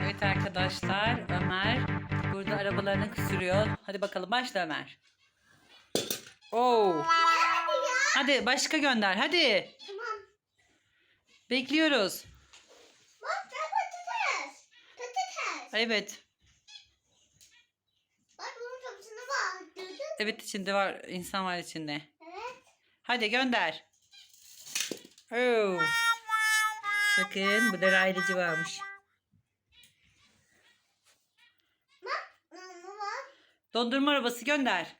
Evet arkadaşlar Ömer burada arabalarını sürüyor. Hadi bakalım başla Ömer. Oo. Hadi başka gönder hadi. Tamam. Bekliyoruz. Bak ben patates. Patates. Evet. Bak bunun kapısına bak. Gördün mü? Evet içinde var insan var içinde. Evet. Hadi gönder. Oo. Bakın burada raylıcı varmış. Bak. Ne var? Dondurma arabası gönder.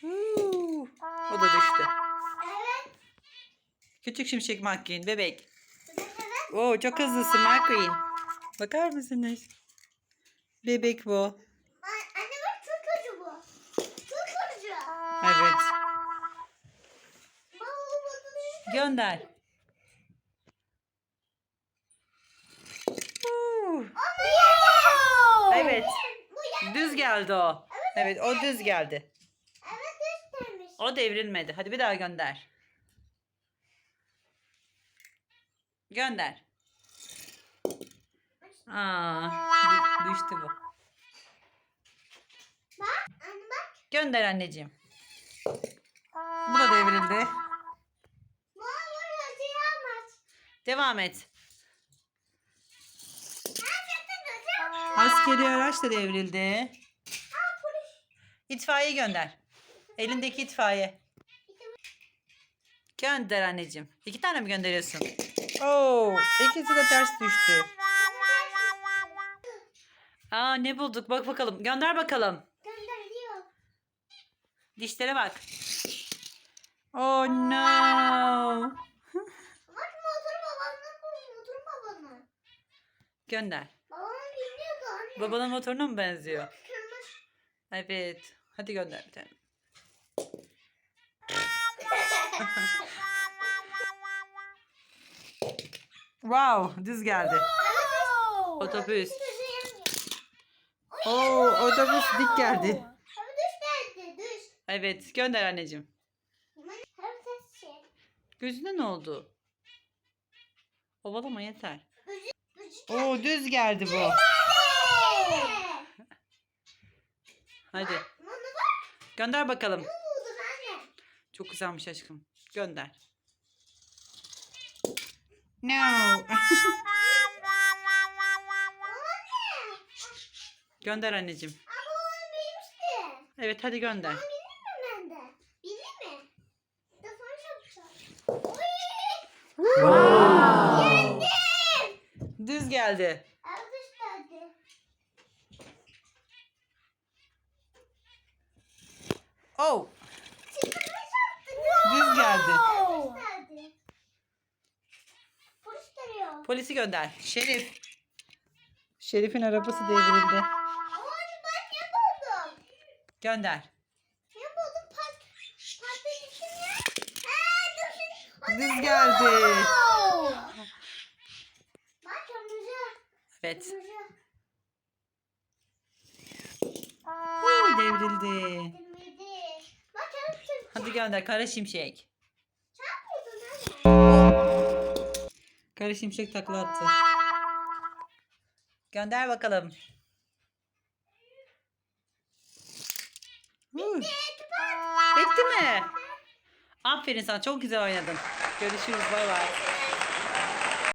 Huu. O da düştü. Evet. Küçük şimşek McQueen bebek. Evet evet. Oo çok hızlısın McQueen. Bakar mısınız? Bebek bu. Anne bak turkucu bu. Turkucu. Evet. Gönder. Huu. Evet. Bu ya. Düz geldi o. Evet o düz geldi. Evet üstlenmiş. O devrilmedi. Hadi bir daha gönder. Gönder. Aa, dü- düştü bu. Bak. Anne bak. Gönder anneciğim. Bu da devrildi. Devam et. Askeri araç da devrildi. İtfaiye gönder. Elindeki itfaiye. Gönder anneciğim. İki tane mi gönderiyorsun? Oo, ikisi de ters düştü. Aa ne bulduk? Bak bakalım. Gönder bakalım. Gönderiyor. Dişlere bak. Oh no. Bak motor babanın motor babanın. Gönder. Babamın bilmiyordu anne. Babanın motoruna mı benziyor? Evet. Hadi gönder bir tane. Wow, düz geldi. Otobüs. Oo, otobüs dik geldi. Evet, gönder anneciğim. Gözüne ne oldu? Ovalama yeter. Oo, düz geldi bu. geldi. Hadi. Gönder bakalım. Çok güzelmiş aşkım. Gönder. No. Gönder anneciğim. Ama onu bilmişti. Evet hadi gönder. Mi mi? Güzel. Yendim. Düz geldi. Oh. Düz geldi. Polis geliyor. Polisi gönder. Şerif. Şerif'in arabası devrildi. Ama ben? Gönder. Ne buldum? Pat, patlayıcı kim ya? Aa, dur. Düz geldi. Bak kırmızı. Evet. Kırmızı. Huu, devrildi. Hadi gönder. Kara şimşek. Kara şimşek takla attı. Gönder bakalım. Huu. Bitti mi? Aferin sana. Çok güzel oynadın. Görüşürüz. Bay bay.